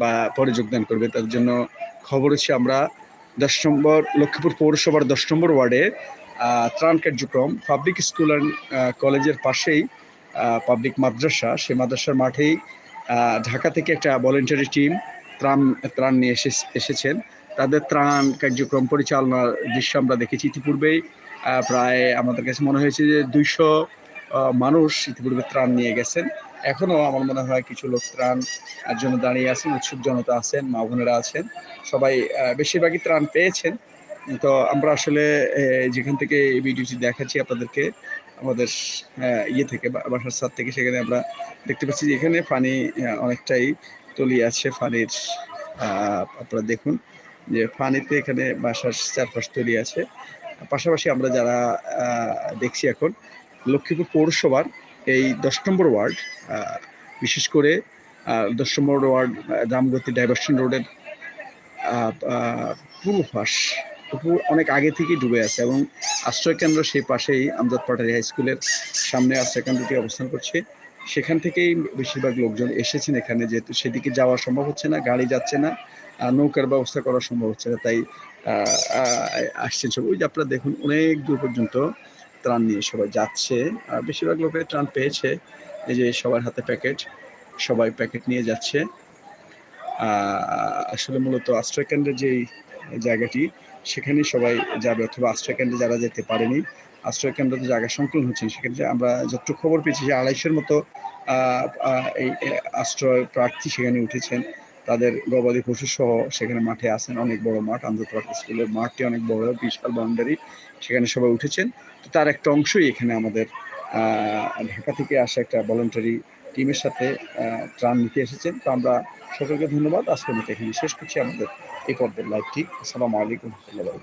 বা পরে যোগদান করবে। তার জন্য খবর হচ্ছে আমরা দশ নম্বর, লক্ষ্মীপুর পৌরসভার দশ নম্বর ওয়ার্ডে ত্রাণ কার্যক্রম পাবলিক স্কুল অ্যান্ড কলেজের পাশেই পাবলিক মাদ্রাসা। সে মাদ্রাসার মাঠেই ঢাকা থেকে একটা ভলেন্টারি টিম ত্রাণ ত্রাণ নিয়ে এসে, এসেছেন। তাদের ত্রাণ কার্যক্রম পরিচালনার দৃশ্য আমরা দেখেছি। ইতিপূর্বেই প্রায় আমাদের কাছে মনে হয়েছে যে দুইশো মানুষ ইতিপূর্বে ত্রাণ নিয়ে গেছেন। এখনও আমার মনে হয় কিছু লোক ত্রাণ জন্য দাঁড়িয়ে আছেন, উৎসুক জনতা আছেন, মা বোনেরা আছেন, সবাই বেশিরভাগই ত্রাণ পেয়েছেন। তো আমরা আসলে যেখান থেকে এই ভিডিওটি দেখাচ্ছি আপনাদেরকে, আমাদের ইয়ে থেকে বাসার ছাদ থেকে, সেখানে আমরা দেখতে পাচ্ছি যে এখানে পানি অনেকটাই তলিয়ে আছে পানির আপনারা দেখুন যে পানিতে এখানে বাসার চারপাশ তলিয়ে আছে। পাশাপাশি আমরা যারা দেখছি এখন, লক্ষ্মীপুর পৌরসভার এই দশ নম্বর ওয়ার্ড বিশেষ করে দশ নম্বর ওয়ার্ড রামগতি ডাইভার্সন রোডের আহ, আহ, পূর্ব পাশ উপর অনেক আগে থেকেই ডুবে আছে এবং আশ্রয় কেন্দ্র সেই পাশেই আমজাদ পাটারি হাই স্কুলের সামনে আশ্রয় কেন্দ্রটি অবস্থান করছে। সেখান থেকেই বেশিরভাগ লোকজন এসেছেন এখানে যেহেতু সেদিকে যাওয়া সম্ভব হচ্ছে না গাড়ি যাচ্ছে না নৌকার ব্যবস্থা করা সম্ভব হচ্ছে না তাই আসছেন সব। ওই যে আপনারা দেখুন অনেক দূর পর্যন্ত ত্রাণ নিয়ে সবাই যাচ্ছে। আর বেশিরভাগ লোকের ত্রাণ পেয়েছে। এই যে সবার হাতে প্যাকেট, সবাই প্যাকেট নিয়ে যাচ্ছে। আসলে মূলত আশ্রয় কেন্দ্রের যেই জায়গাটি, সেখানে সবাই যাবে অথবা আশ্রয় কেন্দ্রে যারা যেতে পারেনি আশ্রয় কেন্দ্রে জায়গা সংকলন হচ্ছে সেখানে আমরা যতটুকু খবর পেয়েছি যে আড়াইশোর মতো এই আশ্রয় প্রার্থী সেখানে উঠেছেন। তাদের গবাদি পশু সহ সেখানে মাঠে আসেন অনেক বড় মাঠ, আন্তর্জাতিক স্কুলের মাঠটি অনেক বড়, বিশাল বাউন্ডারি সেখানে সবাই উঠেছেন। তো তার একটা অংশই এখানে আমাদের ঢাকা থেকে আসা একটা ভলেন্টারি টিমের সাথে ত্রাণ নিতে এসেছেন। তো আমরা সকলকে ধন্যবাদ। আজকের মতো এখানে শেষ করছি আমাদের এই পর্বের লাইভটি আসসালামু আলাইকুম। রহমতুল্লাহ